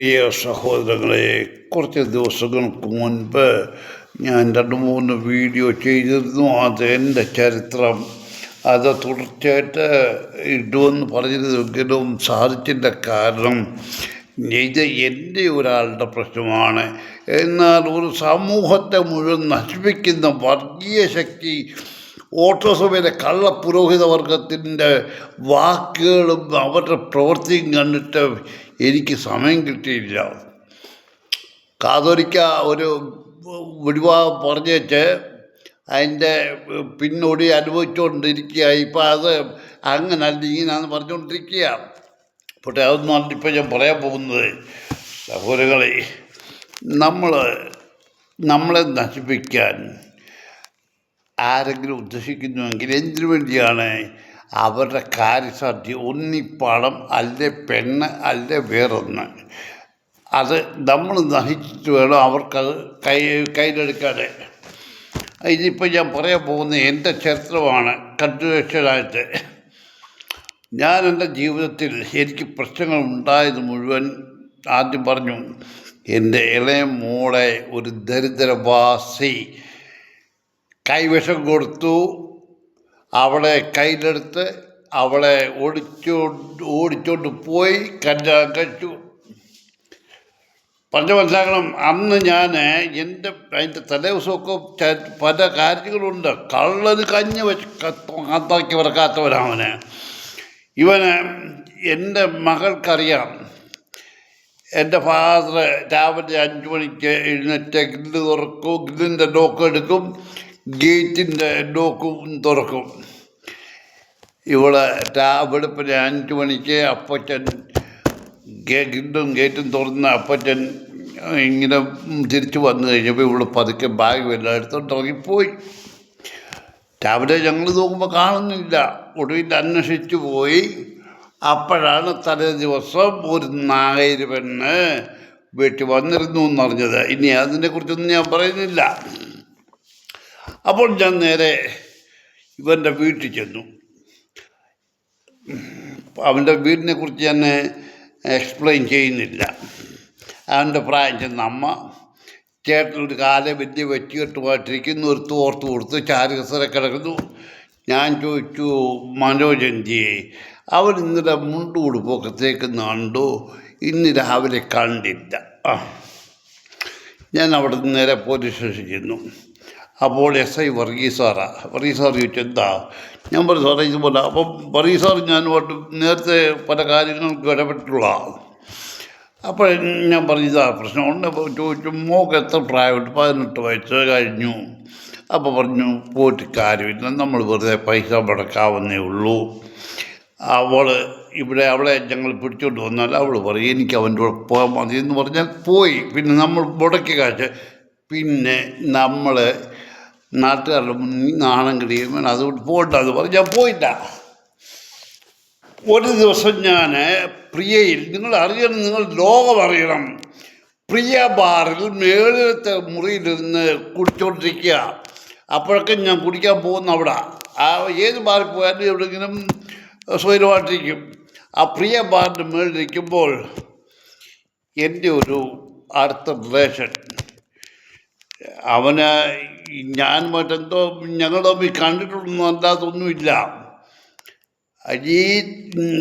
പ്രിയ സഹോദരങ്ങളെ കുറച്ച് ദിവസങ്ങൾക്ക് മുൻപ് ഞാൻ രണ്ട് മൂന്ന് വീഡിയോ ചെയ്തിരുന്നു. അത് എന്റെ ചരിത്രം. അത് തുടർച്ചയായിട്ട് ഇടുമെന്ന് പറഞ്ഞിരുന്നെങ്കിലും സാധിച്ചില്ല. കാരണം ഇത് എന്റെ ഒരാളുടെ പ്രശ്നമാണ്. എന്നാൽ ഒരു സമൂഹത്തെ മുഴുവൻ നശിപ്പിക്കുന്ന വർഗീയ ശക്തി ഓട്ടോസഭയിലെ കള്ള പുരോഹിത വർഗത്തിന്റെ വാക്കുകളും അവരുടെ പ്രവൃത്തിയും കണ്ടിട്ട് എനിക്ക് സമയം കിട്ടിയില്ല. കാതോലിക്ക ഒരു വിടിവാഹം പറഞ്ഞേച്ച് അതിന്റെ പിന്നോടി അനുഭവിച്ചുകൊണ്ടിരിക്കുക ഇപ്പം അത് അങ്ങനല്ല ഇങ്ങനെയാണെന്ന് പറഞ്ഞുകൊണ്ടിരിക്കുക പക്ഷേ അതൊന്നും ഇപ്പം ഞാൻ പറയാൻ പോകുന്നത്. സഹോദരങ്ങളെ നമ്മൾ നമ്മളെ നശിപ്പിക്കാൻ ആരെങ്കിലും ഉദ്ദേശിക്കുന്നുവെങ്കിൽ എന്തിനു വേണ്ടിയാണ് അവരുടെ കാര്യസാധ്യ ഒന്നിപ്പാടം അല്ലെ പെണ്ണ് അല്ലെ വേറൊന്ന്. അത് നമ്മൾ നശിച്ചിട്ട് വേണം അവർക്കത് കൈ കയ്യിലെടുക്കാതെ. ഇതിപ്പോൾ ഞാൻ പറയാൻ പോകുന്ന എന്റെ ചരിത്രമാണ് കണ്ടിന്യൂഷനായിട്ട് ഞാൻ എന്റെ ജീവിതത്തിൽ എനിക്ക് പ്രശ്നങ്ങൾ ഉണ്ടായത് മുഴുവൻ ആദ്യം പറഞ്ഞു എന്റെ ഇളയ മോളെ ഒരു ദരിദ്രവാസി കൈവശം കൊടുത്തു. അവളെ കയ്യിലെടുത്ത് അവളെ ഓടിച്ചോണ്ട് ഓടിച്ചോണ്ട് പോയി കല്യാണം കഴിച്ചു. പറഞ്ഞു മനസ്സിലാക്കണം അന്ന് ഞാൻ എന്റെ അതിന്റെ തലേദിവസമൊക്കെ പല കാര്യങ്ങളുണ്ട്. കള്ളന് കഞ്ഞ് വെച്ച് കത്താക്കി വറക്കാത്തവനവന് ഇവന് എന്റെ മകൾക്കറിയാം. എന്റെ ഫാദർ രാവിലെ അഞ്ച് മണിക്ക് എഴുന്നേറ്റ് ഗ്രില്ല് തുറക്കും ഗ്രില്ലിന്റെ ലോക്ക് എടുക്കും. ഗേറ്റിന്റെ ലോക്കും തുറക്കും. ഇവിടെ രാവിലെ പിന്നെ അഞ്ച് മണിക്ക് അപ്പച്ചൻ ഗേ ഗ്രില്ലും ഗേറ്റും തുറന്ന് അപ്പച്ചൻ ഇങ്ങനെ തിരിച്ചു വന്നു കഴിഞ്ഞപ്പോൾ ഇവിടെ പതുക്കെ ബാഗ് എല്ലാം എടുത്തോണ്ട് ഇറങ്ങിപ്പോയി. രാവിലെ ഞങ്ങൾ നോക്കുമ്പോൾ കാണുന്നില്ല. ഒടുവിൽ അന്വേഷിച്ചു പോയി. അപ്പോഴാണ് തലേ ദിവസം ഒരു നായര് പെണ്ണ് വീട്ടിൽ വന്നിരുന്നു എന്നറിഞ്ഞത്. ഇനി അതിനെക്കുറിച്ചൊന്നും ഞാൻ പറയുന്നില്ല. അപ്പോൾ ഞാൻ നേരെ ഇവന്റെ വീട്ടിൽ ചെന്നു. അവന്റെ വീടിനെ കുറിച്ച് ഞാൻ എക്സ്പ്ലെയിൻ ചെയ്യുന്നില്ല. അവന്റെ പ്രായം ചെന്ന അമ്മ ചേട്ടനൊരു കാല വലിയ വെച്ചുകെട്ടുമായിട്ടിരിക്കുന്നു ഒരു തോർത്ത് കൊടുത്ത് ചാരുകസര കിടക്കുന്നു. ഞാൻ ചോദിച്ചു മനോജ് എന്തിയെ? അവൻ ഇന്നലെ മുണ്ട് ഉടുപ്പൊക്കെ തേക്കുന്ന ഇന്ന് രാവിലെ കണ്ടില്ല. ഞാൻ അവിടെ നേരെ പോലീസ് സ്റ്റേഷനിൽ ചെന്നു. അപ്പോൾ എസ് ഐ വർഗീസ് സാറാ വർഗീസ് സാർ ചോദിച്ചു എന്താ? ഞാൻ പറഞ്ഞു സാറേ ഇതുപോലെ. അപ്പം വർഗീസ് സാർ ഞാനുമായിട്ട് നേരത്തെ പല കാര്യങ്ങൾക്കും ഇടപെട്ടുള്ള അപ്പോൾ ഞാൻ പറഞ്ഞു ഇതാ പ്രശ്നമുണ്ട് അപ്പോൾ ചോദിച്ചു മോക്ക് എത്ര പ്രായമുണ്ട്? പതിനെട്ട് വയസ്സ് കഴിഞ്ഞു. അപ്പോൾ പറഞ്ഞു പോയിട്ട് കാര്യമില്ല നമ്മൾ വെറുതെ പൈസ മുടക്കാവുന്നേ ഉള്ളൂ. അവൾ ഇവിടെ അവളെ ഞങ്ങൾ പിടിച്ചോണ്ട് വന്നാൽ അവൾ പറയും എനിക്ക് അവന്റെ കൂടെ പോകാൻ മതി. എന്ന് പറഞ്ഞാൽ പോയി. പിന്നെ നമ്മൾ മുടക്കി കാശ് പിന്നെ നമ്മൾ മുന്നിൽ നാണം കിടിയും അത് അതുകൊണ്ട് എന്ന് പറഞ്ഞ്. ഞാൻ പോയില്ല. ഒരു ദിവസം ഞാൻ പ്രിയയിൽ നിങ്ങൾ അറിയണം നിങ്ങൾ ലോകം അറിയണം. പ്രിയ ബാറിൽ മേളിലത്തെ മുറിയിലിരുന്ന് കുടിച്ചോണ്ടിരിക്കുക. അപ്പോഴൊക്കെ ഞാൻ കുടിക്കാൻ പോകുന്ന അവിടെ. ആ ഏത് ബാറിൽ പോയാലും എവിടെയെങ്കിലും സ്വൈരമായിട്ടിരിക്കും. ആ പ്രിയ ബാറിന്റെ മേളിലിരിക്കുമ്പോൾ എന്റെ ഒരു അടുത്ത റിലേഷൻ അവന് ഞാൻ മറ്റെന്തോ ഞങ്ങൾ തമ്മിൽ കണ്ടിട്ടുള്ളൊന്നും അല്ലാതൊന്നുമില്ല ഈ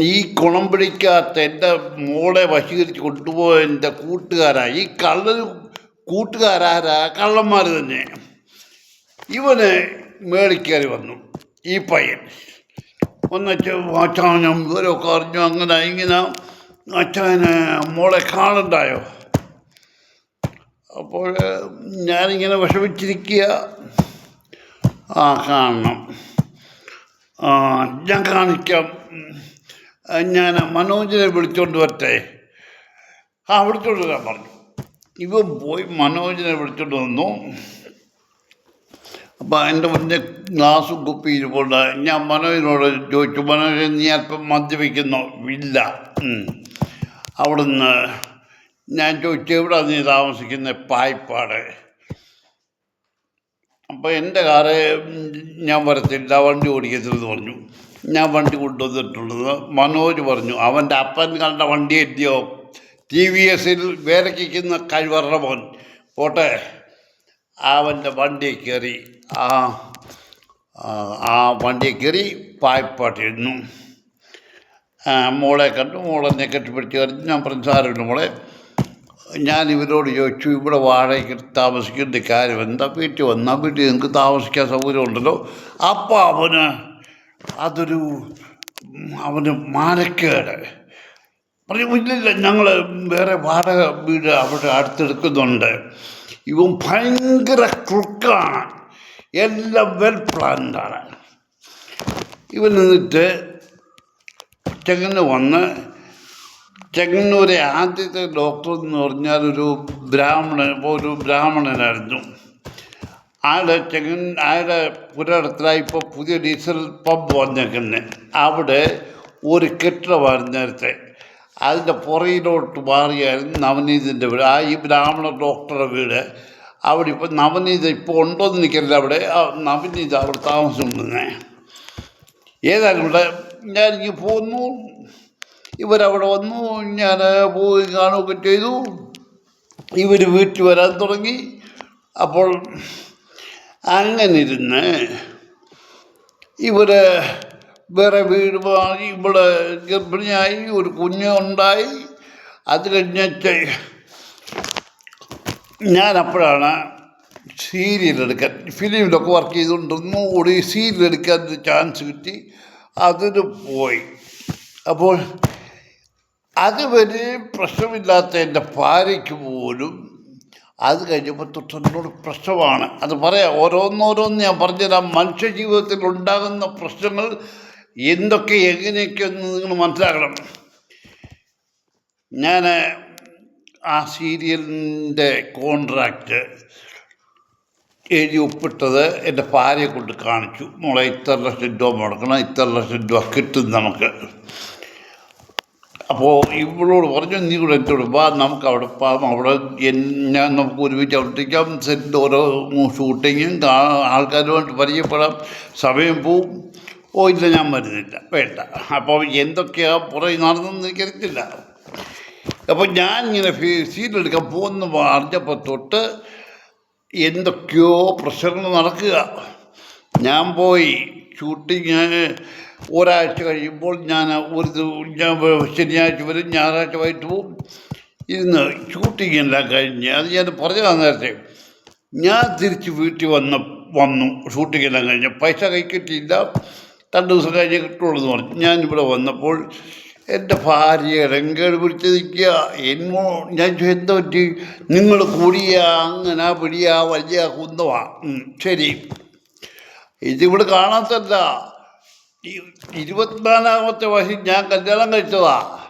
ഈ കുണം പിടിക്കാത്ത എന്റെ മോളെ വശീകരിച്ച് കൊണ്ടുപോയ എന്റെ കൂട്ടുകാരാ ഈ കള്ളൻ കൂട്ടുകാരാരാ കള്ളന്മാർ തന്നെ. ഇവന് മേളിക്കയറി വന്നു ഈ പയ്യൻ. ഒന്നച്ച അച്ഛനും വിവരമൊക്കെ അറിഞ്ഞു അങ്ങനെ ഇങ്ങനെ അച്ഛന് മോളെ കാണണ്ടായോ? അപ്പോൾ ഞാനിങ്ങനെ വിഷമിച്ചിരിക്കുക. ആ കാണണം. ഞാൻ കാണിക്കാം. ഞാൻ മനോജിനെ വിളിച്ചുകൊണ്ട് വരട്ടെ. ആ വിളിച്ചോണ്ട് വരാൻ പറഞ്ഞു. ഇവൻ പോയി മനോജിനെ വിളിച്ചോണ്ട് വന്നു. അപ്പം എന്റെ മുന്നേ ഗ്ലാസും കുപ്പി ഇരിപ്പുണ്ട്. ഞാൻ മനോജിനോട് ചോദിച്ചു മനോജ് നീ അല്പം മദ്യപിക്കുന്നോ? ഇല്ല. അവിടുന്ന് ഞാൻ ചോദിച്ചു എവിടെ നീ താമസിക്കുന്ന? പായ്പാട്. അപ്പോൾ എന്റെ കാറ് ഞാൻ വരത്തില്ല വണ്ടി ഓടിക്കത്തില്ലെന്ന് പറഞ്ഞു. ഞാൻ വണ്ടി കൊണ്ടുവന്നിട്ടുള്ളത് മനോജ് പറഞ്ഞു അവന്റെ അപ്പൻ കണ്ട വണ്ടി എത്തിയോ? ടി വി എസിൽ വേലക്കിക്കുന്ന കഴിവറ മോൻ. പോട്ടെ. അവന്റെ വണ്ടി കയറി ആ ആ, വണ്ടി കയറി പായ്പാട്ടിരുന്നു മോളെ കണ്ടു മോളെന്നെ കെട്ടിപ്പിടിച്ച് കറിഞ്ഞ് ഞാൻ പറഞ്ഞു സാരമില്ല മോളെ ഞാൻ ഇവരോട് ചോദിച്ചു ഇവിടെ വാടകയ്ക്ക് താമസിക്കേണ്ട കാര്യം എന്താ? വീട്ടിൽ വന്നാൽ വീട്ടിൽ നിങ്ങൾക്ക് താമസിക്കാൻ സൗകര്യമുണ്ടല്ലോ അപ്പോൾ അവന് അതൊരു അവന് മാനക്കേട്. പറയും ഇല്ലില്ല ഞങ്ങൾ വേറെ വാടക വീട് അവിടെ അടുത്തെടുക്കുന്നുണ്ട്. ഇവൻ ഭയങ്കര ക്ലുക്കാണ് എല്ലാം വെൽ പ്ലാൻഡാണ് ഇവൻ നിന്നിട്ട് ചെങ്ങന്ന് വന്ന് ചെങ്ങന്നൂരെ ആദ്യത്തെ ഡോക്ടർ എന്ന് പറഞ്ഞാൽ ഒരു ബ്രാഹ്മണൻ ഒരു ബ്രാഹ്മണനായിരുന്നു. ആടെ ചെങ്ങൻ ആടെ പുരടത്തിലായി ഇപ്പോൾ പുതിയ ഡീസൽ പമ്പ് വന്നേക്കുന്നത് അവിടെ ഒരു കെട്ടിടമായിരുന്നു നേരത്തെ. അതിന്റെ പുറയിലോട്ട് മാറിയായിരുന്നു നവനീതിന്റെ വീട്. ആ ഈ ബ്രാഹ്മണ ഡോക്ടറുടെ വീട്. അവിടെ ഇപ്പോൾ നവനീത ഇപ്പോൾ ഉണ്ടോയെന്ന് എനിക്കറിയില്ല അവിടെ. നവനീത അവിടെ താമസം ഉണ്ടെന്നേ ഏതായാലും ഇവിടെ ഞാനിങ്ങ് പോന്നു. ഇവരവിടെ വന്നു. ഞാൻ പോയി കാണുകയൊക്കെ ചെയ്തു. ഇവർ വീട്ടിൽ വരാൻ തുടങ്ങി. അപ്പോൾ അങ്ങനെ ഇരുന്ന് ഇവർ വേറെ വീട് വാങ്ങി. ഇവിടെ ഗർഭിണിയായി. ഒരു കുഞ്ഞ് ഉണ്ടായി. അത് കഴിഞ്ഞിട്ട് ഞാൻ അപ്പോഴാണ് സീരിയൽ എടുക്കാൻ ഫിലിമിലൊക്കെ വർക്ക് ചെയ്തുകൊണ്ടിരുന്നു ഒരു സീരിയൽ എടുക്കാൻ ചാൻസ് കിട്ടി. അതിന് പോയി. അപ്പോൾ അതുവരെ പ്രശ്നമില്ലാത്ത എന്റെ ഭാര്യയ്ക്ക് പോലും അത് കഴിഞ്ഞപ്പോൾ തൊട്ടനോട് പ്രശ്നമാണ്. അത് പറയാം ഓരോന്നോരോന്ന് ഞാൻ പറഞ്ഞുതരാം. മനുഷ്യ ജീവിതത്തിൽ ഉണ്ടാകുന്ന പ്രശ്നങ്ങൾ എന്തൊക്കെ എങ്ങനെയൊക്കെയെന്ന് നിങ്ങൾ മനസ്സിലാക്കണം. ഞാൻ ആ സീരിയലിന്റെ കോൺട്രാക്റ്റ് എഴുതി ഒപ്പിട്ടത് എന്റെ ഭാര്യയെ കൊണ്ട് കാണിച്ചു. മോളെ ഇത്ര ലക്ഷം രൂപ മുടക്കണം ഇത്ര ലക്ഷം രൂപ കിട്ടും നമുക്ക്. അപ്പോൾ ഇവളോട് പറഞ്ഞു നീ കൂടെ എന്നോട് വാ നമുക്ക് അവിടെ പാം അവിടെ എന്നാ നമുക്ക് ഒരുമിച്ച് അവിടത്തേക്കാം. സെറ്റ് ഓരോ ഷൂട്ടിങ്ങും ആൾക്കാരുമായിട്ട് പരിചയപ്പെടാം. സമയം പോവും. ഓ ഇല്ല ഞാൻ വരുന്നില്ല. വേണ്ട. അപ്പോൾ എന്തൊക്കെയാ പുറകെ നടന്നെന്ന് എനിക്കറിയത്തില്ല. അപ്പോൾ ഞാൻ ഇങ്ങനെ സീലെടുക്കാൻ പോകുന്ന അറിഞ്ഞപ്പോൾ തൊട്ട് എന്തൊക്കെയോ പ്രശ്നങ്ങൾ നടക്കുക. ഞാൻ പോയി ഷൂട്ടിങ് ഒരാഴ്ച കഴിയുമ്പോൾ ഞാൻ ഒരു ഞാൻ ശനിയാഴ്ച വരും ഞായറാഴ്ച വൈകിട്ട് പോവും. ഇരുന്ന് ഷൂട്ടിങ് എല്ലാം കഴിഞ്ഞ് അത് ഞാൻ പറഞ്ഞതാണ് നേരത്തെ. ഞാൻ തിരിച്ച് വീട്ടിൽ വന്ന വന്നു ഷൂട്ടിംഗ് എല്ലാം കഴിഞ്ഞ്. പൈസ കൈ കിട്ടിയില്ല രണ്ട് ദിവസം കഴിഞ്ഞ് കിട്ടുള്ളൂ എന്ന് പറഞ്ഞു. ഞാനിവിടെ വന്നപ്പോൾ എന്റെ ഭാര്യ രംഗേട് പിടിച്ച് നിൽക്കുക. എന്നോ ഞാൻ എന്താ പറ്റി? നിങ്ങൾ കൂടിയ അങ്ങനെ പിടിയ വലിയ കുന്തവാ ശരി. ഇതിവിടെ കാണാത്തല്ല ഇരുപത്തിനാലാമത്തെ വയസ്സിൽ ഞാൻ കല്യാണം കഴിച്ചതാ.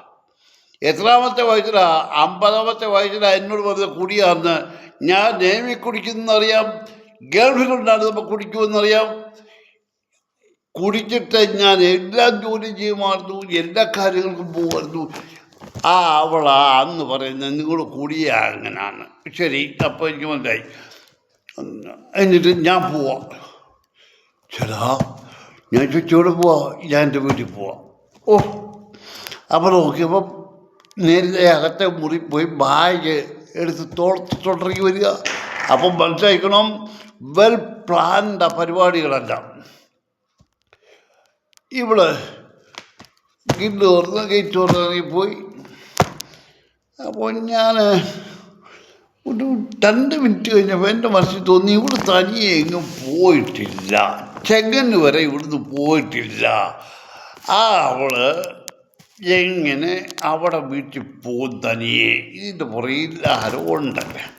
എത്രാമത്തെ വയസ്സിലാ? അമ്പതാമത്തെ വയസ്സിലാ എന്നോട് പറഞ്ഞ കുടിയാന്ന്. ഞാൻ നേമി കുടിക്കുന്നറിയാം ഗൾഫിലുണ്ടായിരുന്നപ്പോൾ കുടിക്കുമെന്നറിയാം. കുടിച്ചിട്ട് ഞാൻ എല്ലാ ജോലി ചെയ്യുമായിരുന്നു എല്ലാ കാര്യങ്ങൾക്കും പോകുമായിരുന്നു. ആ അവളാ അന്ന് പറയുന്നത് നിങ്ങൾ കൂടിയ അങ്ങനാണ് ശരി അപ്പോൾ എനിക്ക് മനസ്സിലായി. എന്നിട്ട് ഞാൻ പോവാം. ചേടാ ഞാൻ ചുറ്റോട് പോവാ ഞാൻ എന്റെ വീട്ടിൽ പോവാം. ഓ അപ്പോൾ നോക്കിയപ്പം നേരത്തെ അകത്തെ മുറി പോയി ബാഗ് എടുത്ത് തോളത്ത് തുടങ്ങി വരിക. അപ്പം മനസ്സിലാക്കണം വെൽ പ്ലാൻഡ് പരിപാടികളെല്ലാം. ഇവിടെ ഗില്ല് തുറന്ന് ഗേറ്റ് തുറന്നിറങ്ങി പോയി. അപ്പോൾ ഞാൻ ഒരു രണ്ട് മിനിറ്റ് കഴിഞ്ഞപ്പോൾ എന്റെ മനസ്സിൽ തോന്നി ഇവിടെ തനിയെ എങ്ങും പോയിട്ടില്ല. ചെങ്ങന്ന് വരെ ഇവിടുന്ന് പോയിട്ടില്ല. ആ അവൾ എങ്ങനെ അവിടെ വീട്ടിൽ പോകും തനിയെ? ഇതിന്റെ പുറകിൽ ആരോ ഉണ്ട്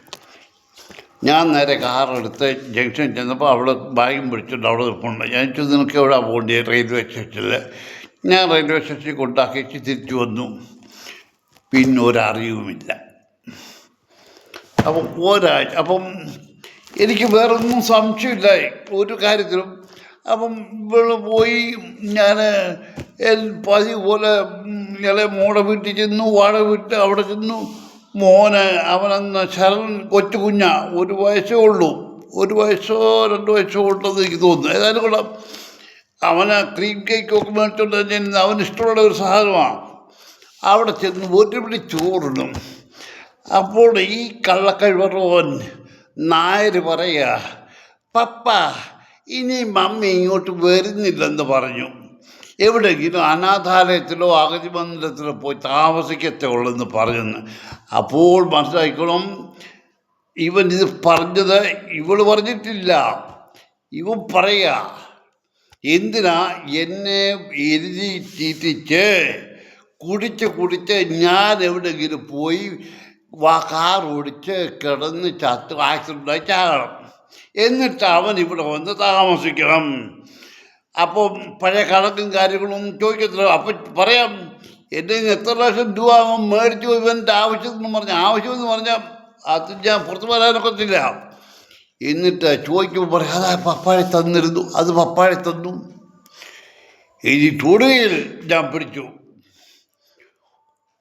ഞാൻ നേരെ കാറെടുത്ത് ജംഗ്ഷൻ ചെന്നപ്പോൾ അവിടെ ബാഗും പിടിച്ചിട്ട് അവിടെ നിൽപ്പുണ്ട്. ഞാൻ ചോദിച്ചു നിനക്ക് എവിടെ പോകേണ്ടി? റെയിൽവേ സ്റ്റേഷനിൽ ഞാൻ റെയിൽവേ സ്റ്റേഷനിൽ കൊണ്ടാക്കിച്ച് തിരിച്ചു വന്നു. പിന്നെ ഒരറിവുമില്ല. അപ്പം ഒരാഴ്ച അപ്പം എനിക്ക് വേറൊന്നും സംശയമില്ല. ഒരു കാര്യത്തിലും അപ്പം ഇവൾ പോയി ഞാൻ പതി പോലെ ഇളെ മോടെ വീട്ടിൽ ചെന്നു വാട വിട്ട് അവിടെ ചെന്നു. മോന് അവനന്ന് ശരൺ കൊച്ചു കുഞ്ഞാ ഒരു വയസ്സേ ഉള്ളൂ. ഒരു വയസ്സോ രണ്ട് വയസ്സോ ഉള്ളത് എനിക്ക് തോന്നുന്നു. ഏതായാലും കൊള്ളാം. അവന് ക്രീം കേക്കൊക്കെ മേടിച്ചോണ്ട് തന്നെ അവന് ഇഷ്ടമുള്ള ഒരു സാധനമാണ് അവിടെ ചെന്ന് ഒരു പിടി ചോറിടും. അപ്പോൾ ഈ കള്ളക്കഴിവറോൻ നായർ പറയുക പപ്പ ഇനി മമ്മി ഇങ്ങോട്ട് വരുന്നില്ലെന്ന് പറഞ്ഞു. എവിടെയെങ്കിലും അനാഥാലയത്തിലോ അഗതി മന്ദിരത്തിലോ പോയി താമസിക്കത്തേ ഉള്ളെന്ന് പറയുന്നു. അപ്പോൾ മനസ്സിലാക്കണം ഇവൻ ഇത് പറഞ്ഞത് ഇവൾ പറഞ്ഞിട്ടില്ല. ഇവൻ പറയാ എന്തിനാ എന്നെ എഴുതി തീറ്റിച്ച് കുടിച്ച് കുടിച്ച് ഞാൻ എവിടെയെങ്കിലും പോയി കാർ ഓടിച്ച് കിടന്ന് ചത്ത് ആക്സിഡന്റായി ചാകണം. എന്നിട്ട് അവൻ ഇവിടെ വന്ന് താമസിക്കണം. അപ്പോൾ പഴയ കണക്കും കാര്യങ്ങളും ചോദിക്കത്തില്ല. അപ്പം പറയാം എന്റെ എത്ര ലക്ഷം രൂപ അവൻ മേടിച്ചു ഇവന്റെ ആവശ്യമെന്ന് പറഞ്ഞ ആവശ്യമെന്ന് പറഞ്ഞാൽ അത് ഞാൻ പുറത്ത് വരാനൊക്കത്തില്ല. എന്നിട്ട് ചോദിക്കുമ്പോൾ പറയാം അതാ പപ്പാഴെ തന്നിരുന്നു അത് പപ്പാഴെ തന്നു. ഇനി എന്നിട്ടൊടുവിൽ ഞാൻ പിടിച്ചു.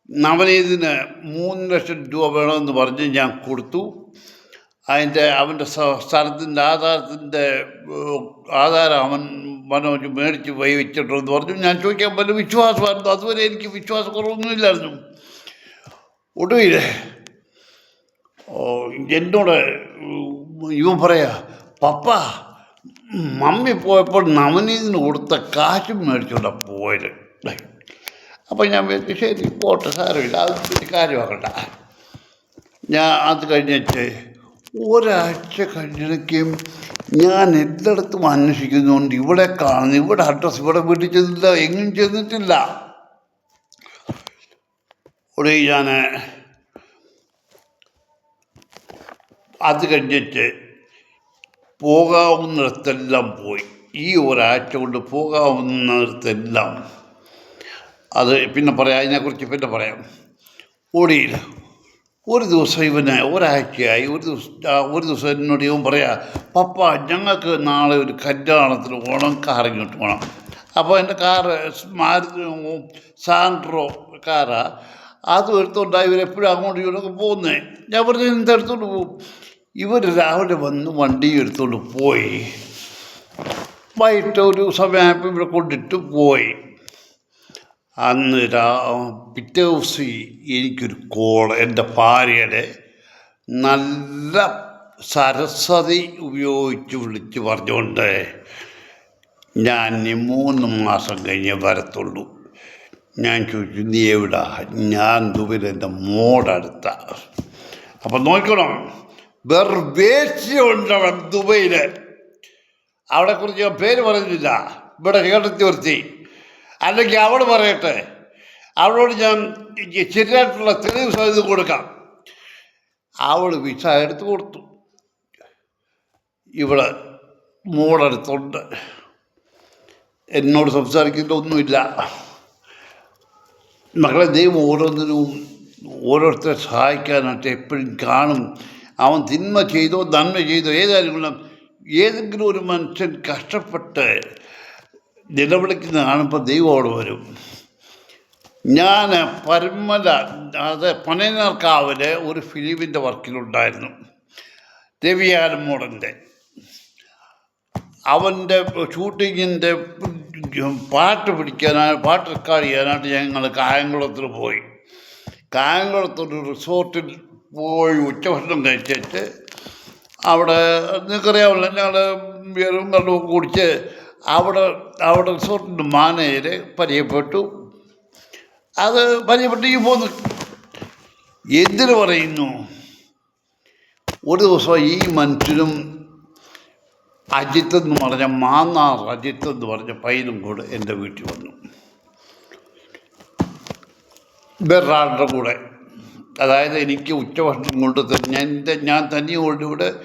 നവനീതിന് മൂന്ന് ലക്ഷം രൂപ വേണമെന്ന് പറഞ്ഞ് ഞാൻ കൊടുത്തു. അതിന്റെ അവന്റെ സ്ഥലത്തിന്റെ ആധാരത്തിന്റെ ആധാരം അവൻ മനോജ് മേടിച്ച് പോയി വെച്ചിട്ടുണ്ടെന്ന് പറഞ്ഞു. ഞാൻ ചോദിക്കാൻ വലിയ വിശ്വാസമായിരുന്നു? അതുവരെ എനിക്ക് വിശ്വാസക്കുറവൊന്നുമില്ലായിരുന്നു ഒടുവിൽ എന്നോട് ഇവൻ പറയാ പപ്പ മമ്മി പോയപ്പോൾ നവനീതിന് കൊടുത്ത കാശും മേടിച്ചോണ്ടാ പോയത്. അപ്പം ഞാൻ വിചാരിച്ചു ശരി പോട്ടെ സാരമില്ല അത് കാര്യമാക്കണ്ട ഞാൻ അത് കഴിഞ്ഞിട്ട് ഒരാഴ്ച കഴിഞ്ഞിടയ്ക്കും ഞാൻ എല്ലായിടത്തും അന്വേഷിക്കുന്നുണ്ട്. ഇവിടെ കാണുന്നു. ഇവിടെ അഡ്രസ്സ് ഇവിടെ വീട്ടിൽ ചെന്നില്ല എങ്ങും ചെന്നിട്ടില്ല. ഒടുവിൽ ഞാൻ അത് കഴിഞ്ഞിട്ട് പോകാവുന്നിടത്തെല്ലാം പോയി. ഈ ഒരാഴ്ച കൊണ്ട് പോകാവുന്നിടത്തെല്ലാം. അത് പിന്നെ പറയാം. അതിനെക്കുറിച്ച് പിന്നെ പറയാം. ഓടിയില്ല ഒരു ദിവസം ഇവന് ഒരാഴ്ചയായി ഒരു ദിവസം ഒരു ദിവസം എന്നോട് ഇവൻ പറയാ പപ്പ ഞങ്ങൾക്ക് നാളെ ഒരു കല്യാണത്തിന് പോകണം കാർ ഇങ്ങോട്ട് പോകണം അപ്പോൾ എന്റെ കാറ് മാരുതി സാൻഡ്രോ കാറാ. അത് എടുത്തുകൊണ്ടാണ് ഇവരെപ്പോഴും അങ്ങോട്ടും ഇങ്ങോട്ടൊക്കെ പോകുന്നത് ഞാൻ പറഞ്ഞു എന്താ എടുത്തോണ്ട് പോകും? ഇവർ രാവിലെ വന്ന് വണ്ടി എടുത്തോണ്ട് പോയി. വൈകിട്ട് ഒരു സമയമായപ്പോൾ ഇവിടെ കൊണ്ടിട്ട് പോയി. അന്ന് രാ പിറ്റേ ദിവസം എനിക്കൊരു കോൾ എന്റെ ഭാര്യയുടെ നല്ല സരസ്വതി ഉപയോഗിച്ച് വിളിച്ച് പറഞ്ഞുകൊണ്ട് ഞാൻ മൂന്ന് മാസം കഴിഞ്ഞേ വരത്തുള്ളൂ. ഞാൻ ചോദിച്ചു നീ എവിടാ? ഞാൻ ദുബിൽ എന്റെ മോടടുത്ത അപ്പം നോക്കണം വെർവേശ്യുണ്ടവൻ ദുബൈയിൽ അവിടെ കുറിച്ച് പേര് പറഞ്ഞില്ല ഇവിടെ കേട്ടത്തി നിർത്തി അല്ലെങ്കിൽ അവൾ പറയട്ടെ അവളോട് ഞാൻ ശരിയായിട്ടുള്ള തെളിവ് സാധ്യത കൊടുക്കാം. അവൾ വിസ എടുത്ത് കൊടുത്തു. ഇവിടെ മോളടുത്തുണ്ട്. എന്നോട് സംസാരിക്കുന്നൊന്നുമില്ല മകളെ ദൈവം ഓരോന്നിനും ഓരോരുത്തരെ സഹായിക്കാനായിട്ട് എപ്പോഴും കാണും. അവൻ തിന്മ ചെയ്തോ നന്മ ചെയ്തോ ഏതായാലും ഏതെങ്കിലും ഒരു മനുഷ്യൻ കഷ്ടപ്പെട്ട് നിലവിളിക്കുന്ന കാണുമ്പോൾ ദൈവം അവിടെ വരും. ഞാൻ പരമല അത് പനയനാർക്കാവിലെ ഒരു ഫിലിമിന്റെ വർക്കിലുണ്ടായിരുന്നു. രവിയാലമോടന്റെ അവന്റെ ഷൂട്ടിങ്ങിന്റെ പാട്ട് പിടിക്കാനായി പാട്ട് റെക്കോർഡ് ചെയ്യാനായിട്ട് ഞങ്ങൾ കായംകുളത്തിൽ പോയി. കായംകുളത്തൊരു റിസോർട്ടിൽ പോയി ഉച്ചഭക്ഷണം കഴിച്ചിട്ട് അവിടെ നിങ്ങൾക്കറിയാമല്ലോ ഞങ്ങൾ ബിയറും വെള്ളവും കുടിച്ച് അവിടെ അവിടെ റിസോർട്ടിന്റെ മാനേജരെ പരിചയപ്പെട്ടു. അത് പരിചയപ്പെട്ട്. ഈ പോന്നു എന്തിനു പറയുന്നു? ഒരു ദിവസം ഈ മനുഷ്യനും അജിത്ത് എന്ന് പറഞ്ഞ മാന്നാർ അജിത്ത് എന്ന് പറഞ്ഞ പയ്യനും കൂടെ എന്റെ വീട്ടിൽ വന്നു. ബെറാളുടെ കൂടെ. അതായത് എനിക്ക് ഉച്ചഭക്ഷണം കൊണ്ട് ഞാൻ എന്റെ ഞാൻ തനിയോട് ഇവിടെ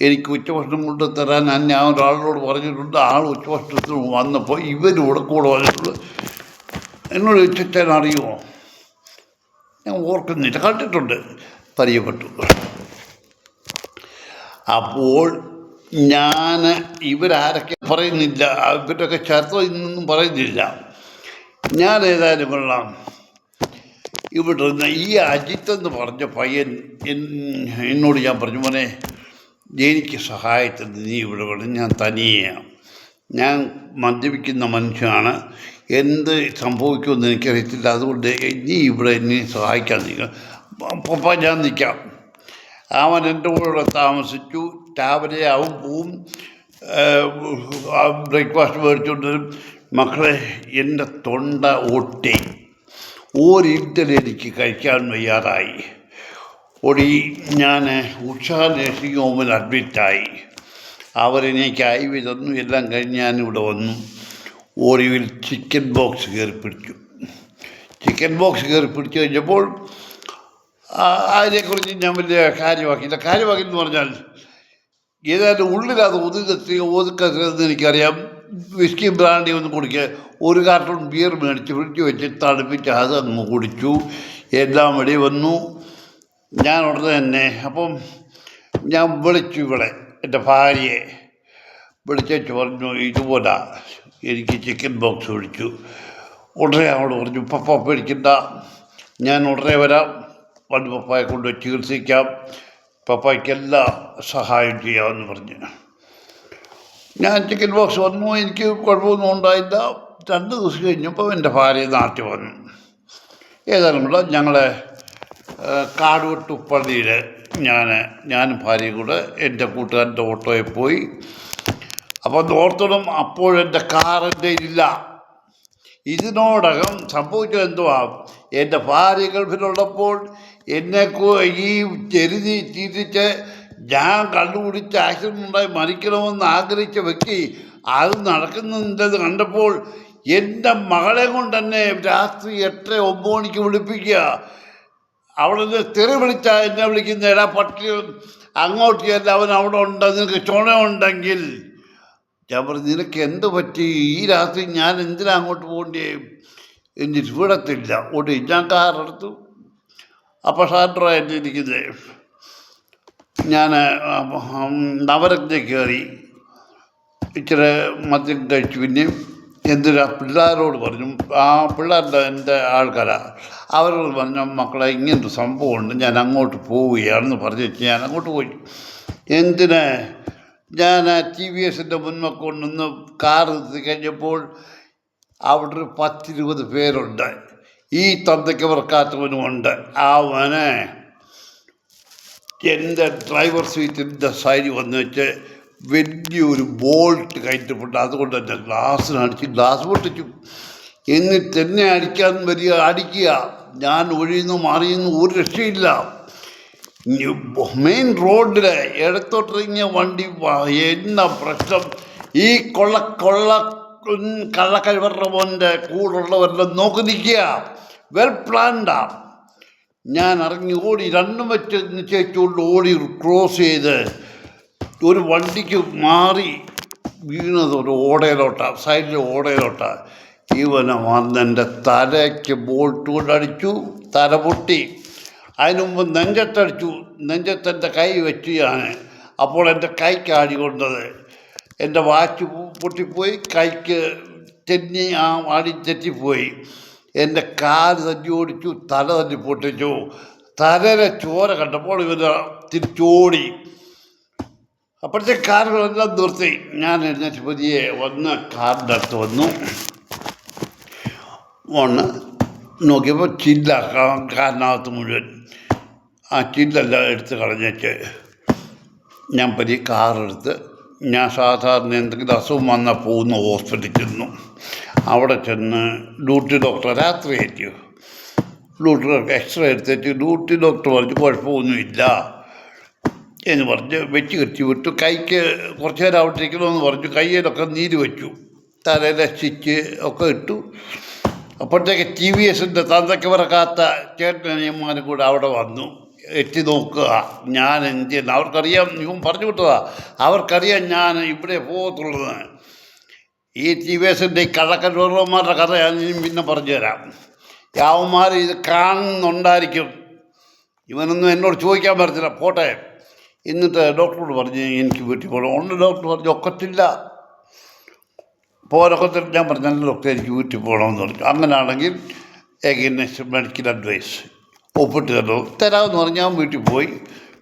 എനിക്ക് ഉച്ചഭക്ഷണം കൊണ്ട് തരാൻ ഞാൻ ഒരാളോട് പറഞ്ഞിട്ടുണ്ട്. ആൾ ഉച്ചഭക്ഷണത്തിന് വന്നപ്പോൾ ഇവരിവിടെ കൂടെ വന്നിട്ടുള്ളൂ എന്നോട് ചോദിച്ചാൽ അറിയുമോ? ഞാൻ ഓർക്കുന്നില്ല. കണ്ടിട്ടുണ്ട്. പരിചയപ്പെട്ടു. അപ്പോൾ ഞാൻ ഇവരാരൊക്കെ പറയുന്നില്ല. ഇവരൊക്കെ ചേർത്തോ ഇന്നൊന്നും പറയുന്നില്ല. ഞാൻ ഏതായാലും കൊള്ളാം. ഇവിടെ ഈ അജിത്ത് എന്ന് പറഞ്ഞ പയ്യൻ എന്നോട് ഞാൻ പറഞ്ഞു മോനെ എനിക്ക് സഹായത്തിന് നീ ഇവിടെ വേണം ഞാൻ തനിയാണ് ഞാൻ മദ്യപിക്കുന്ന മനുഷ്യനാണ്. എന്ത് സംഭവിക്കുമെന്ന് എനിക്കറിയത്തില്ല. അതുകൊണ്ട് നീ ഇവിടെ എന്നെ സഹായിക്കാൻ നിൽക്കുക പപ്പ ഞാൻ നിൽക്കാം. അവൻ എന്റെ കൂടെ താമസിച്ചു. രാവിലെ അവൻ പോവും. ബ്രേക്ക്ഫാസ്റ്റ് മേടിച്ചുകൊണ്ട് മക്കളെ എന്റെ തൊണ്ട ഒട്ടി. എനിക്ക് കഴിക്കാൻ വയ്യാതായി. ഒടി ഞാൻ ഉഷാ നേഴ്സിംഗ് ഹോമിൽ അഡ്മിറ്റായി. അവരെനിക്ക് ഐ വി തന്നു എല്ലാം കഴിഞ്ഞ് ഞാനിവിടെ വന്നു. ഒടുവിൽ ചിക്കൻ ബോക്സ് കയറി പിടിച്ചു. ചിക്കൻ ബോക്സ് കയറി പിടിച്ചു കഴിഞ്ഞപ്പോൾ അതിനെക്കുറിച്ച് ഞാൻ വലിയ കാര്യമാക്കിയില്ല കാര്യമാക്കിയെന്ന് പറഞ്ഞാൽ ഏതായാലും ഉള്ളിൽ അത് ഒതുക്കത്തി ഒതുക്കത്തില്ലെന്ന് എനിക്കറിയാം. വിസ്കി ബ്രാൻഡി ഒന്ന് കുടിക്കുക ഒരു കാർട്ടൺ ബിയർ മേടിച്ച് ഫ്രിഡ്ജ് വെച്ച് തണുപ്പിച്ച് അത് അങ്ങ് കുടിച്ചു. എല്ലാം വെടി വന്നു. ഞാൻ ഉടനെ തന്നെ അപ്പം ഞാൻ വിളിച്ചു ഇവിടെ എന്റെ ഭാര്യയെ. വിളിച്ചു പറഞ്ഞു ഇതുപോലെ എനിക്ക് ചിക്കൻ ബോക്സ് ഒഴിച്ചു ഉടനെ അവളോട് പറഞ്ഞു പപ്പ പേടിക്കണ്ട. ഞാൻ ഉടനെ വരാം. വണ്ടി പപ്പായെ കൊണ്ട് ചികിത്സിക്കാം. പപ്പായ്ക്ക് എല്ലാ സഹായം ചെയ്യാമെന്ന് പറഞ്ഞു. ഞാൻ ചിക്കൻ ബോക്സ് വന്നു. എനിക്ക് കുഴപ്പമൊന്നും ഉണ്ടായില്ല. രണ്ട് ദിവസം കഴിഞ്ഞപ്പോൾ എന്റെ ഭാര്യ നാട്ടിൽ വന്നു. ഏതായാലും കൂടെ ഞങ്ങളെ കാടുവെട്ടുപ്പള്ളിയിൽ ഞാൻ ഞാനും ഭാര്യയും കൂടെ എന്റെ കൂട്ടുകാരന്റെ ഓട്ടോയിൽ പോയി. അപ്പം ഓർത്തണം അപ്പോഴെന്റെ കാറിന്റെ ഇല്ല. ഇതിനോടകം സംഭവിച്ചത് എന്തുവാ? എന്റെ ഭാര്യ ഗൾഫിലുള്ളപ്പോൾ എന്നെ ഈ ചെരുതി തിരിച്ച് ഞാൻ കണ്ടുപിടിച്ച് ആക്സിഡന്റ് ഉണ്ടായി മരിക്കണമെന്ന് ആഗ്രഹിച്ച വ്യക്തി അത് നടക്കുന്നുണ്ടെന്ന് കണ്ടപ്പോൾ എന്റെ മകളെ കൊണ്ട് തന്നെ രാത്രി എട്ട് ഒമ്പത് മണിക്ക് വിളിപ്പിക്കുക. അവിടെ നിന്ന് തെറി വിളിച്ചാൽ എന്നെ വിളിക്കുന്ന എടാ പട്ടി അങ്ങോട്ട് ചെല്ല അവൻ അവിടെ ഉണ്ട്? നിനക്ക് ചുണയുണ്ടെങ്കിൽ ഞാൻ പറഞ്ഞു നിനക്ക് എന്ത് പറ്റി? ഈ രാത്രി ഞാൻ എന്തിനാ അങ്ങോട്ട് പോകണ്ടേ? എന്നിട്ട് വിടത്തില്ല. ഓടി ഞാൻ കാറെടുത്തു സാൻഡ്രോ എന്റെ ഇരിക്കുന്നത് ഞാൻ നവരജ്ഞ കയറി. ഇച്ചിരി മദ്യം കഴിച്ചു പിന്നെയും. എന്തിനാ പിള്ളേരോട് പറഞ്ഞു ആ പിള്ളേരുടെ എന്റെ ആൾക്കാരാ അവരോട് പറഞ്ഞു മക്കളെ ഇങ്ങനൊരു സംഭവമുണ്ട് ഞാൻ അങ്ങോട്ട് പോവുകയാണെന്ന് പറഞ്ഞിട്ട് ഞാൻ അങ്ങോട്ട് പോയി. എന്തിന്? ഞാൻ ആ ടി വി എസിന്റെ മുന്നേ കൊണ്ടുവന്ന് കാർ നിർത്തി കഴിഞ്ഞപ്പോൾ അവിടെ ഒരു പത്തിരുപത് പേരുണ്ട്. ഈ തന്തയ്ക്ക് വർക്കാത്തവനുമുണ്ട് അവനെ എന്റെ ഡ്രൈവർ സീറ്റിന്റെ സൈഡിൽ വന്ന് വെച്ച് വലിയൊരു ബോൾട്ട് കയറ്റപ്പെട്ടു അതുകൊണ്ട് തന്നെ ഗ്ലാസ്സിന് അടിച്ച് ഗ്ലാസ് പൊട്ടിച്ചു. എന്നിട്ട് തന്നെ അടിക്കാൻ വരിക അടിക്കുക. ഞാൻ ഒഴിയുന്നു മാറിയുന്നു ഒരു രക്ഷയില്ല. മെയിൻ റോഡിൽ ഇടത്തോട്ടിറങ്ങിയ വണ്ടി എന്നാ പ്രശ്നം? ഈ കൊള്ള കൊള്ള കള്ളക്കഴിവരുടെ മോന്റെ കൂടുള്ളവരെല്ലാം നോക്കി നിൽക്കുക. വെൽ പ്ലാൻഡാ ഞാൻ ഇറങ്ങി ഓടി രണ്ടും വെച്ച് നിശ്ചയിച്ചുകൊണ്ട് ഓടി ക്രോസ് ചെയ്ത് ഒരു വണ്ടിക്ക് മാറി വീണത് ഒരു ഓടയിലോട്ടാണ് സൈഡിലെ ഓടയിലോട്ടാണ് ഇവനെ വന്നെന്റെ തലയ്ക്ക് ബോൾട്ട് കൊണ്ട് അടിച്ചു തല പൊട്ടി. അതിനു മുമ്പ് നെഞ്ചത്തടിച്ചു നെഞ്ചത്തെന്റെ കൈ വെച്ചു ഞാൻ അപ്പോൾ എന്റെ കൈക്ക് അടി കൊണ്ടത്. എന്റെ വാച്ച് പൊട്ടിപ്പോയി കൈക്ക് തെന്നി ആ അടി തെറ്റിപ്പോയി. എന്റെ കാൽ തല്ലി ഓടിച്ചു തല തല്ലി പൊട്ടിച്ചു. തലയിലെ ചോര കണ്ടപ്പോൾ ഇവന് തിരിച്ചോടി. അപ്പോഴത്തെ കാറുകളെല്ലാം നിർത്തി. ഞാൻ എഴുന്നേറ്റ് പുതിയ ഒന്ന് കാറിന്റെ അടുത്ത് വന്നു. ഒന്ന് നോക്കിയപ്പോൾ ചില്ല കാറിനകത്ത് മുഴുവൻ. ആ ചില്ലെല്ലാം എടുത്ത് കളഞ്ഞിട്ട് ഞാൻ പതിയെ കാറെടുത്ത് ഞാൻ സാധാരണ എന്തെങ്കിലും അസുഖം വന്നാൽ പോകുന്ന ഹോസ്പിറ്റലിൽ ചെന്നു. അവിടെ ചെന്ന് ഡ്യൂട്ടി ഡോക്ടർ രാത്രി എത്തിയോ? ഡ്യൂട്ടി ഡോക്ടർ എക്സ്റേ എടുത്തിട്ട് ഡ്യൂട്ടി ഡോക്ടർ പറഞ്ഞു കുഴപ്പമൊന്നുമില്ല. എന്ന് പറഞ്ഞ് വെച്ച് കെട്ടി വിട്ടു. കൈക്ക് കുറച്ച് നേരം അവിടെ ഇരിക്കണമെന്ന് പറഞ്ഞു. കയ്യിലൊക്കെ നീര് വെച്ചു. തലയിലെ സ്റ്റിച്ച് ഒക്കെ ഇട്ടു. അപ്പോഴത്തേക്ക് ടി വി എസിന്റെ തന്തയ്ക്ക് പറക്കാത്ത ചേട്ടനിയന്മാരും കൂടെ അവിടെ വന്നു. എത്തി നോക്കുക. ഞാൻ എന്ത് ചെയ്യുന്നു? അവർക്കറിയാം. ഇവൻ പറഞ്ഞു വിട്ടതാ. അവർക്കറിയാം ഞാൻ ഇവിടെ പോകത്തുള്ളത് ഈ ടി വി എസിന്റെ ഈ കള്ളക്കല്ലുറവന്മാരുടെ കഥ ഞാൻ പിന്നെ പറഞ്ഞു തരാം. യാവന്മാർ ഇത് കാണുന്നുണ്ടായിരിക്കും. ഇവനൊന്നും എന്നോട് ചോദിക്കാൻ പറ്റത്തില്ല. പോട്ടെ. എന്നിട്ട് ഡോക്ടറോട് പറഞ്ഞ് എനിക്ക് വീട്ടിൽ പോകണം ഉണ്ട് ഡോക്ടർ പറഞ്ഞു ഒക്കത്തില്ല. പോരൊക്കത്തിൽ ഞാൻ പറഞ്ഞു നല്ല ഡോക്ടർ എനിക്ക് വീട്ടിൽ പോകണമെന്ന് പറഞ്ഞു. അങ്ങനെയാണെങ്കിൽ എഗൈൻസ്റ്റ് മെഡിക്കൽ അഡ്വൈസ് ഒപ്പിട്ട് തന്നു തരാമെന്ന് പറഞ്ഞ് ഞാൻ വീട്ടിൽ പോയി.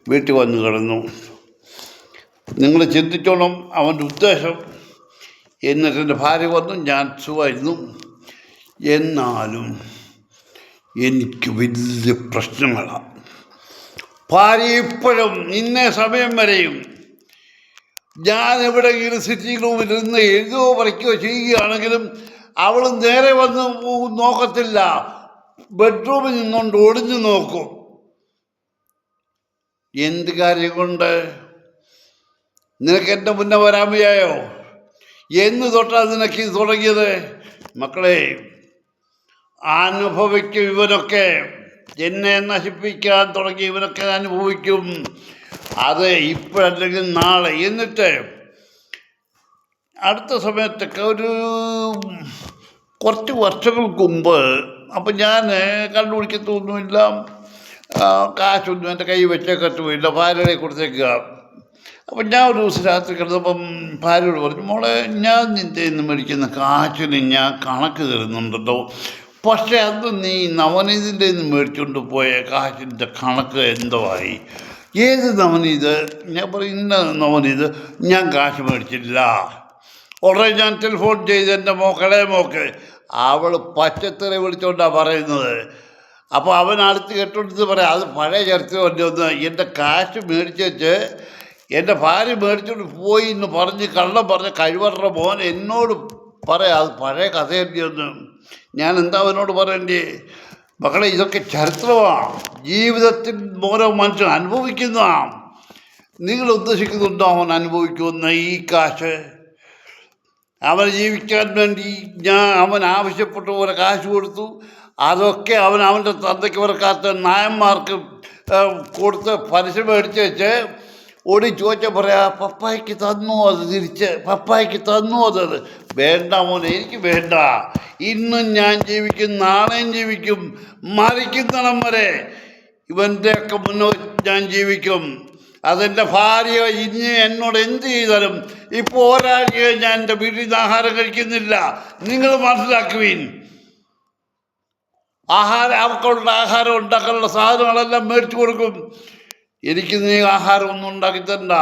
വീട്ടിൽ വന്ന് കിടന്നു. നിങ്ങൾ ചിന്തിച്ചോണം അവന്റെ ഉദ്ദേശം. എന്നിട്ട് എന്റെ ഭാര്യ വന്നു. ഞാൻ സുഖമായിരുന്നു. എന്നാലും എനിക്ക് വലിയ പ്രശ്നങ്ങളാണ് ഭാര്യ ഇപ്പോഴും ഇന്നേ സമയം വരെയും ഞാൻ എവിടെയെങ്കിലും സിറ്റിംഗ് റൂമിൽ ഇരുന്ന് എഴുതുകയോ വരയ്ക്കുകയോ ചെയ്യുകയാണെങ്കിലും അവൾ നേരെ വന്ന് നോക്കത്തില്ല. ബെഡ്റൂമിൽ നിന്നുകൊണ്ട് ഒളിഞ്ഞു നോക്കും. എന്ത് കാര്യം കൊണ്ട്? നിനക്ക് എന്റെ മുന്നേ വരാൻ വയ്യായോ എന്ന് തൊട്ടാണ് നിനക്ക് തുടങ്ങിയത്? മക്കളെ അനുഭവിക്കും ഇവരൊക്കെ എന്നെ നശിപ്പിക്കാൻ തുടങ്ങി ഇവരൊക്കെ അനുഭവിക്കും. അത് ഇപ്പോഴല്ലെങ്കിൽ നാളെ. എന്നിട്ട് അടുത്ത സമയത്തൊക്കെ ഒരു കുറച്ച് വർഷങ്ങൾക്ക് മുമ്പ് അപ്പം ഞാൻ കണ്ടുപിടിക്കത്തൊന്നുമില്ല. കാശൊന്നും എന്റെ കൈ വെച്ചേക്കത്തുമില്ല. ഭാര്യയെ കൊടുത്തേക്കുക. അപ്പം ഞാൻ ഒരു ദിവസം രാത്രി കിടന്നപ്പം ഭാര്യയോട് പറഞ്ഞു മോളെ ഞാൻ നിന്റെ നിന്ന് മേടിക്കുന്ന കാശിന് ഞാൻ കണക്ക് തരുന്നുണ്ടല്ലോ. പക്ഷേ അത് നീ നവനീതിന്റെ നിന്ന് മേടിച്ചുകൊണ്ട് പോയ കാശിന്റെ കണക്ക് എന്തോ ആയി. ഏത് നവനീത്? ഞാൻ പറയും ഇന്ന നവനീത് ഞാൻ കാശ് മേടിച്ചില്ല. ഉടനെ ഞാൻ ടെലിഫോൺ ചെയ്ത് എന്റെ മോക്കളെ മോക്കെ അവൾ പച്ചത്തറി വിളിച്ചോണ്ടാണ് പറയുന്നത്. അപ്പോൾ അവൻ അടുത്ത് കേട്ടോണ്ട് പറയാം അത് പഴയ ചരിത്രമല്ല ഒന്ന്? എന്റെ കാശ് മേടിച്ച് എന്റെ ഭാര്യ മേടിച്ചോണ്ട് പോയി എന്ന് പറഞ്ഞ് കള്ളം പറഞ്ഞ കഴിവറ മോൻ എന്നോട് പറയാം അത് പഴയ കഥയല്ലേ ഒന്ന്? ഞാൻ എന്താ അവനോട് പറയണ്ടേ? മക്കളെ ഇതൊക്കെ ചരിത്രമാണ്. ജീവിതത്തിൽ ഓരോ മനുഷ്യൻ അനുഭവിക്കുന്നതാണ്. നിങ്ങൾ ഉദ്ദേശിക്കുന്നുണ്ടോ അവൻ അനുഭവിക്കുന്ന ഈ കാശ്. അവൻ ജീവിക്കാൻ വേണ്ടി ഞാൻ അവൻ ആവശ്യപ്പെട്ട പോലെ കാശ് കൊടുത്തു. അതൊക്കെ അവൻ അവന്റെ തന്തയ്ക്ക് പറക്കാത്ത നായന്മാർക്ക് കൊടുത്ത് പലിശ മേടിച്ച് വെച്ച് ഓടി ചോദിച്ച പറയാ പപ്പായ്ക്ക് തന്നു അത് തിരിച്ച്? പപ്പായ്ക്ക് തന്നു അത്? വേണ്ട മോനെ എനിക്ക് വേണ്ട. ഇന്നും ഞാൻ ജീവിക്കും നാളെയും ജീവിക്കും. മരിക്കുന്നിടം വരെ ഇവന്റെയൊക്കെ മുന്നോട്ട് ഞാൻ ജീവിക്കും. അതെന്റെ ഭാര്യ ഇനി എന്നോട് എന്ത് ചെയ്താലും ഇപ്പോൾ ഒരാഴ്ച ഞാൻ എന്റെ വീട്ടിൽ നിന്ന് ആഹാരം കഴിക്കുന്നില്ല. നിങ്ങൾ മനസ്സിലാക്കുവീൻ. ആഹാരം അവർക്കുള്ള ആഹാരം ഉണ്ടാക്കാനുള്ള സാധനങ്ങളെല്ലാം മേടിച്ചു കൊടുക്കും. എനിക്ക് നീ ആഹാരം ഒന്നും ഉണ്ടാക്കി തരണ്ട.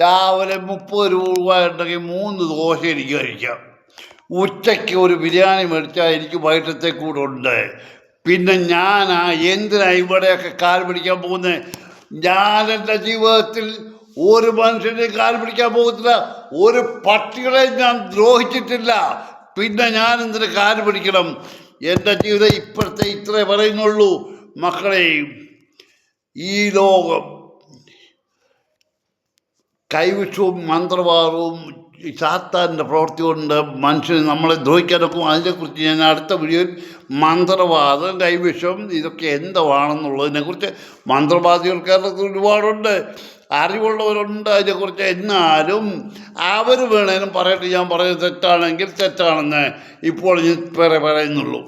രാവിലെ മുപ്പത് രൂപ ഉണ്ടെങ്കിൽ മൂന്ന് ദോശ എനിക്ക് കഴിക്കാം. ഉച്ചയ്ക്ക് ഒരു ബിരിയാണി മേടിച്ചാൽ എനിക്ക് വൈകിട്ടത്തെ കൂടെ ഉണ്ട്. പിന്നെ ഞാനാ എന്തിനാ ഇവിടെയൊക്കെ കാൽ പിടിക്കാൻ പോകുന്നത്? ഞാൻ എന്റെ ജീവിതത്തിൽ ഒരു മനുഷ്യനെ കാൽ പിടിക്കാൻ പോകത്തില്ല ഒരു പട്ടികളെ ഞാൻ ദ്രോഹിച്ചിട്ടില്ല. പിന്നെ ഞാൻ എന്തിനു കാൽ പിടിക്കണം? എന്റെ ജീവിതം ഇപ്പോഴത്തെ ഇത്രേ പറയുന്നുള്ളൂ. മക്കളെ ഈ ലോകം കൈവിഷവും മന്ത്രവാദവും സാത്താന്റെ പ്രവൃത്തി കൊണ്ട് മനുഷ്യന് നമ്മളെ ദ്രോഹിക്കാനൊക്കെ അതിനെക്കുറിച്ച് ഞാൻ അടുത്ത വീഡിയോയിൽ മന്ത്രവാദം കൈവിഷം ഇതൊക്കെ എന്തുവാണെന്നുള്ളതിനെക്കുറിച്ച് മന്ത്രവാദികൾ കേരളത്തിൽ ഒരുപാടുണ്ട്. അറിവുള്ളവരുണ്ട് അതിനെക്കുറിച്ച്. എന്നാലും അവർ വേണേലും പറയട്ടെ ഞാൻ പറയുന്നത് തെറ്റാണെങ്കിൽ തെറ്റാണെന്ന് ഇപ്പോൾ ഞാൻ പറയുന്നുള്ളൂ.